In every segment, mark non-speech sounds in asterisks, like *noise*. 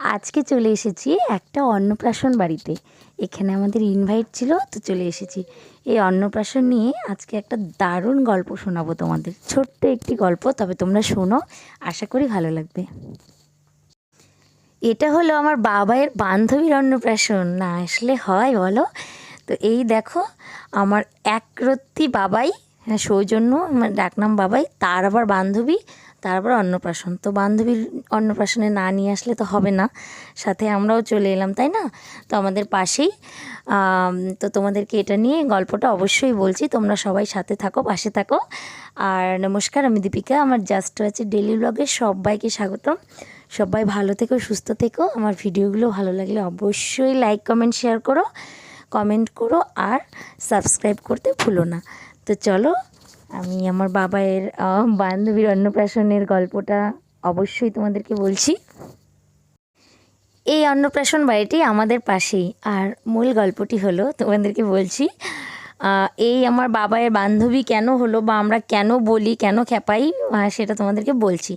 আজকে চলে এসেছি একটা অন্নপ্রাশন বাড়িতে। এখানে আমাদের ইনভাইট ছিল, তো চলে এসেছি। এই অন্নপ্রাশন নিয়ে আজকে একটা দারুণ গল্প শোনাবো তোমাদের। ছোট্ট একটি গল্প, তবে তোমরা শোনো, আশা করি ভালো লাগবে। এটা হলো আমার বাবায়ের বান্ধবীর অন্নপ্রাশন। না আসলে হয় বলো? তো এই দেখো, আমার একরত্তি বাবাই হ্যাঁ সৌজন্য আমার ডাকনাম বাবাই, তার আবার বান্ধবী, তার আবার অন্নপ্রাশন। তো বান্ধবীর অন্নপ্রাশনে না নিয়ে আসলে তো হবে না। সাথে আমরাও চলে এলাম, তাই না? তো আমাদের পাশেই তো তোমাদেরকে এটা নিয়ে গল্পটা অবশ্যই বলছি। তোমরা সবাই সাথে থাকো, পাশে থাকো। আর নমস্কার, আমি দীপিকা। আমার জাস্ট আছে ডেলি ব্লগে সবাইকে স্বাগতম। সবাই ভালো থেকো, সুস্থ থেকো। আমার ভিডিওগুলো ভালো লাগলে অবশ্যই লাইক, কমেন্ট, শেয়ার করো। কমেন্ট করো আর সাবস্ক্রাইব করতে ভুলো না। তো চলো, আমি আমার বাবায়ের বান্ধবীর অন্নপ্রাশনের গল্পটা অবশ্যই তোমাদেরকে বলছি। এই অন্নপ্রাশন বাড়িটি আমাদের পাশেই, আর মূল গল্পটি হলো তোমাদেরকে বলছি এই আমার বাবায়ের বান্ধবী কেন হলো বা আমরা কেন বলি, কেন খেপাই সেটা তোমাদেরকে বলছি।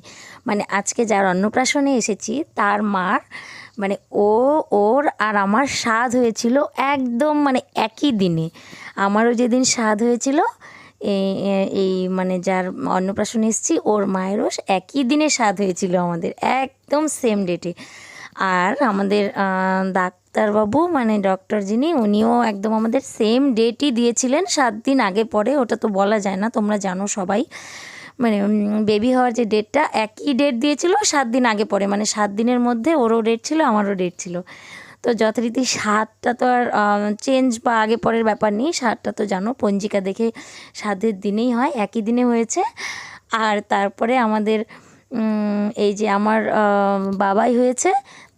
মানে আজকে যার অন্নপ্রাশনে এসেছি, তার মার মানে ও, ওর আর আমার স্বাদ হয়েছিল একদম মানে একই দিনে। আমারও যেদিন স্বাদ হয়েছিল এই মানে যার অন্নপ্রাশন এসেছি, ওর মায়েরও একই দিনে স্বাদ হয়েছিল আমাদের, একদম সেম ডেটে আর আমাদের ডাক্তারবাবু মানে ডক্টর যিনি, উনিও একদম আমাদের সেম ডেটই দিয়েছিলেন, সাত দিন আগে পরে, ওটা তো বলা যায় না, তোমরা জানো সবাই। মানে বেবি হওয়ার যে ডেটটা একই ডেট দিয়েছিল, সাত দিন আগে পরে। মানে সাত দিনের মধ্যে ওরও ডেট ছিল, আমারও ডেট ছিল। তো যথারীতি সাতটা তো আর চেঞ্জ বা আগে পরের ব্যাপার নেই। সাতটা তো জানো, পঞ্জিকা দেখে সাতের দিনেই হয়, একই দিনে হয়েছে। আর তারপরে আমাদের এই যে আমার বাবাই হয়েছে,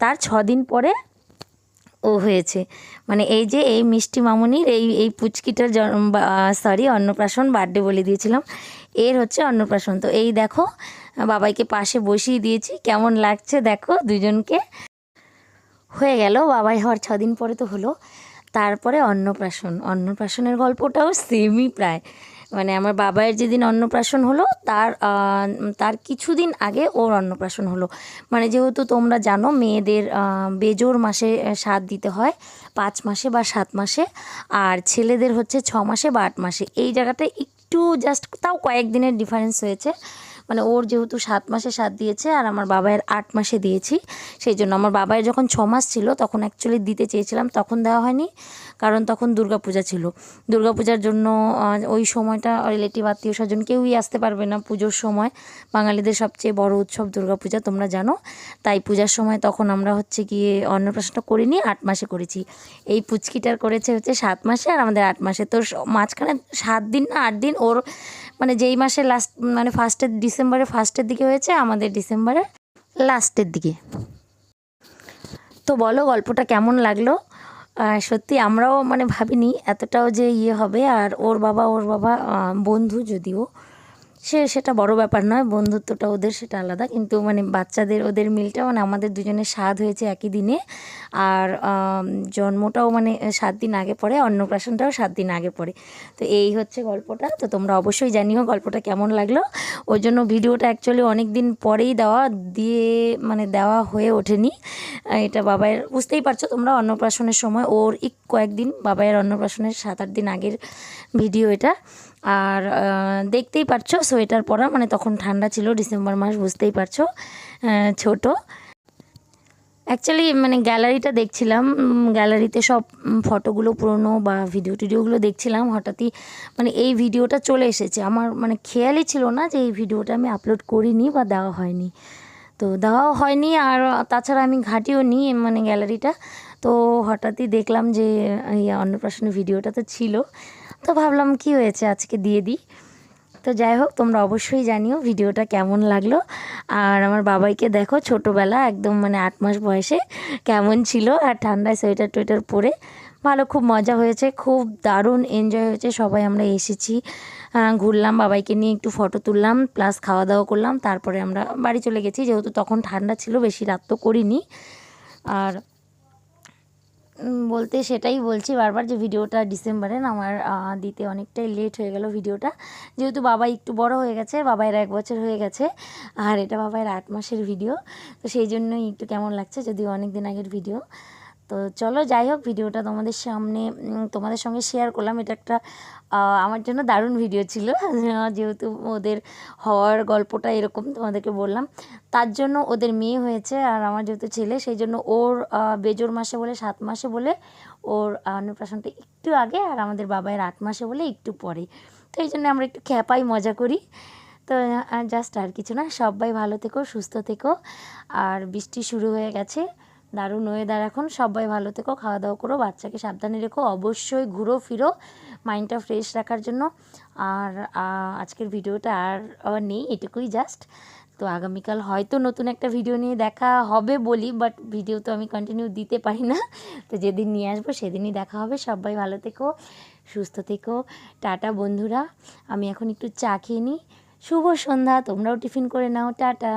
তার ছ দিন পরে ও হয়েছে। মানে এই যে এই মিষ্টি মামুনির এই এই পুচকিটার জন্ম সরি অন্নপ্রাশন বার্থডে বলে দিয়েছিলাম। এর হচ্ছে অন্নপ্রাশন। তো এই দেখো, বাবাইকে পাশে বসিয়ে দিয়েছি। কেমন লাগছে দেখো দুজনকে? হয়ে গেল, বাবাই হওয়ার ছদিন পরে তো হলো। তারপরে অন্নপ্রাশন। অন্নপ্রাশনের গল্পটাও সেমই প্রায়। মানে আমার বাবায়ের যেদিন অন্নপ্রাশন হলো, তার তার কিছুদিন আগে ওর অন্নপ্রাশন হলো। মানে যেহেতু তোমরা জানো, মেয়েদের বেজোর মাসে সাত দিতে হয়, পাঁচ মাসে বা সাত মাসে। আর ছেলেদের হচ্ছে ছ মাসে বা আট মাসে। এই জায়গাটা একটু জাস্ট তাও কয়েকদিনের ডিফারেন্স হয়েছে। মানে ওর যেহেতু সাত মাসে সাত দিয়েছে আর আমার বাবায়ের আট মাসে দিয়েছি, সেই জন্য আমার বাবায়ের যখন ছ মাস ছিল তখন অ্যাকচুয়ালি দিতে চেয়েছিলাম, তখন দেওয়া হয়নি কারণ তখন দুর্গাপূজা ছিল। দুর্গাপূজার জন্য ওই সময়টা রিলেটিভ আত্মীয় স্বজন কেউই আসতে পারবে না পুজোর সময়। বাঙালিদের সবচেয়ে বড় উৎসব দুর্গাপূজা, তোমরা জানো। তাই পূজার সময় তখন আমরা হচ্ছে গিয়ে অন্নপ্রাশনটা করিনি, আট মাসে করেছি। এই পুচকিটার করেছে হচ্ছে সাত মাসে আর আমাদের আট মাসে। তো মাঝখানে সাত দিন না আট দিন ওর মানে যেই মাসে লাস্ট মানে ফার্স্টের ডিসেম্বরে ফার্স্টের দিকে হয়েছে, আমাদের ডিসেম্বরের লাস্টের দিকে। তো বলো গল্পটা কেমন লাগল? আর সত্যি আমরাও মানে ভাবিনি এতটাও যে ইয়ে হবে, আর ওর বাবা ওর বাবা বন্ধু যদিও সে সেটা বড় ব্যাপার নয়, বন্ধুত্বটা ওদের সেটা আলাদা। কিন্তু মানে বাচ্চাদের, ওদের মিলটা মানে আমাদের দুজনের স্বাদ হয়েছে একই দিনে। আর জন্মটাও মানে সাত দিন আগে পড়ে, অন্নপ্রাশনটাও সাত দিন আগে পড়ে। তো এই হচ্ছে গল্পটা। তো তোমরা অবশ্যই জানিও গল্পটা কেমন লাগল। ওই জন্য ভিডিওটা অ্যাকচুয়ালি অনেক দিন পরেই দেওয়া, দিয়ে মানে দেওয়া হয়ে ওঠেনি। এটা বাবায়ের, বুঝতেই পারছ তোমরা অন্নপ্রাশনের সময়। ওর এক কয়েকদিন বাবায়ের অন্নপ্রাশনের সাত আট দিন আগের ভিডিও এটা। আর দেখতেই পারছ সোয়েটার পরা মানে তখন ঠান্ডা ছিল ডিসেম্বর মাস, বুঝতেই পারছ ছোট। অ্যাকচুয়ালি মানে গ্যালারিটা দেখছিলাম গ্যালারিতে সব ফটোগুলো পুরনো বা ভিডিও টিডিওগুলো দেখছিলাম, হঠাৎই মানে এই ভিডিওটা চলে এসেছে। আমার মানে খেয়ালই ছিল না যে এই ভিডিওটা আমি আপলোড করিনি বা দেওয়া হয়নি। তো দেওয়াও হয়নি, আর, তাছাড়া আমি ঘাটিও নি মানে গ্যালারিটা তো হঠাৎই দেখলাম যে, এই অন্নপ্রাশনের ভিডিওটা তো ছিল। তো ভাবলাম কি হয়েছে আজকে দিয়ে দিই। তো যাই হোক, তোমরা অবশ্যই জানিও ভিডিওটা কেমন লাগল। আর আমার বাবাইকে দেখো ছোটোবেলা একদম মানে আট মাস বয়সে কেমন ছিল আর ঠান্ডায় সোয়েটার টোয়েটার পরে। ভালো, খুব মজা হয়েছে, খুব দারুণ এনজয় হয়েছে। সবাই আমরা এসেছি ঘুরলাম, বাবাইকে নিয়ে একটু ফটো তুললাম প্লাস খাওয়া দাওয়া করলাম। তারপরে আমরা বাড়ি চলে গেছি, যেহেতু তখন ঠান্ডা ছিল, বেশি রাত তো করিনি। আর বলতে সেটাই বলছি, বারবার যে ভিডিওটা ডিসেম্বরে না আমার দিতে অনেকটাই লেট হয়ে গেল ভিডিওটা। যেহেতু বাবা একটু বড় হয়ে গেছে বাবাইয়ের এক বছর হয়ে গেছে, আর এটা বাবাইয়ের আট মাসের ভিডিও তো সেই জন্যই একটু কেমন লাগছে, যদিও অনেক দিন আগের ভিডিও তো চলো যাই হোক ভিডিওটা তোমাদের সামনে তোমাদের সঙ্গে শেয়ার করলাম। এটা একটা আমার জন্য দারুণ ভিডিও ছিল। *laughs* যেহেতু ওদের হওয়ার গল্পটা এরকম তোমাদেরকে বললাম। তার জন্য ওদের মেয়ে হয়েছে আর আমার যেহেতু ছেলে, সেই জন্য ওর বেজোর মাসে বলে, সাত মাসে বলে ওর অন্নপ্রাশনটা একটু আগে আর আমাদের বাবাইয়ের আট মাসে বলে একটু পরে। তো এই জন্য আমরা একটু খ্যাপাই মজা করি। তো জাস্ট আর কিছু না, সবাই ভালো থেকো, সুস্থ থেকো। আর বৃষ্টি শুরু হয়ে গেছে। দারুণ ওয়েদার এখন। সবাই ভালো থেকো খাওয়া দাওয়া করো, বাচ্চাকে সাবধানে রেখো, অবশ্যই ঘুরো, ফিরো মাইন্ডটা ফ্রেশ রাখার জন্য। আর আজকের ভিডিওটা আর নেই, এটুকুই জাস্ট তো আগামীকাল হয়তো নতুন একটা ভিডিও নিয়ে দেখা হবে বলি বাট ভিডিও তো আমি কন্টিনিউ দিতে পারি না। তো যেদিন নিয়ে আসব, সেদিনই দেখা হবে। সবাই ভালো থেকো, সুস্থ থেকো। টাটা বন্ধুরা, আমি এখন একটু চা খেয়ে নিই। শুভ সন্ধ্যা, তোমরাও টিফিন করে নাও, টাটা।